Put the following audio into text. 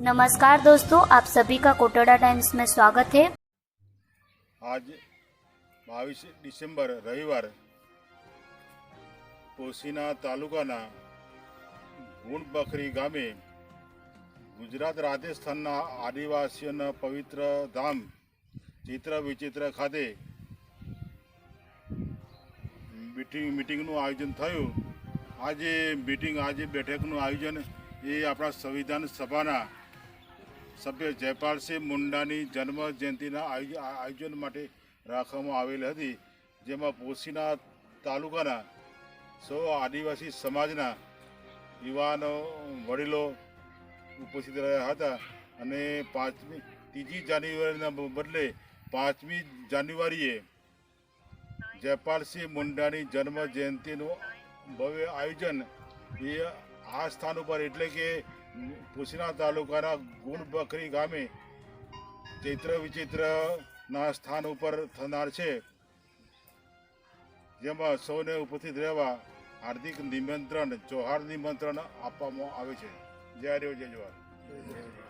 नमस्कार दोस्तों आप सभी का कोटड़ा टाइम्स में स्वागत है આજ બાવીસ ડિસેમ્બર રવિવાર પોશીના તાલુકાના ગુણબખરી ગામે ગુજરાત રાજસ્થાનના આદિવાસીઓના પવિત્ર ધામ ચિત્ર વિચિત્ર ખાતે મીટિંગ મિટિંગનું આયોજન થયું આજે મિટિંગ આજે બેઠકનું આયોજન એ આપણા સંવિધાન સભાના સભ્ય જયપાલસિંહ મુંડાની જન્મ જયંતિના આયોજ- આયોજન માટે રાખવામાં આવેલ હતી, જેમાં પોશીના તાલુકાના સૌ આદિવાસી સમાજના યુવાનો, વડીલો ઉપસ્થિત રહ્યા હતા અને પાંચમી, ત્રીજી જાન્યુઆરીના બદલે પાંચમી જાન્યુઆરીએ જયપાલસિંહ મુંડાની જન્મ જયંતિનું ભવ્ય આયોજન એ આ સ્થાન ઉપર એટલે કે પુસના તાલુકાના ગુણબકરી ગામે ચૈત્ર વિચિત્રના સ્થાન ઉપર થનાર છે. જેમાં સૌને ઉપસ્થિત રહેવા હાર્દિક નિમંત્રણ, જોહાર નિમંત્રણ આપવામાં આવે છે. જય રહ્યો જય જવાહર.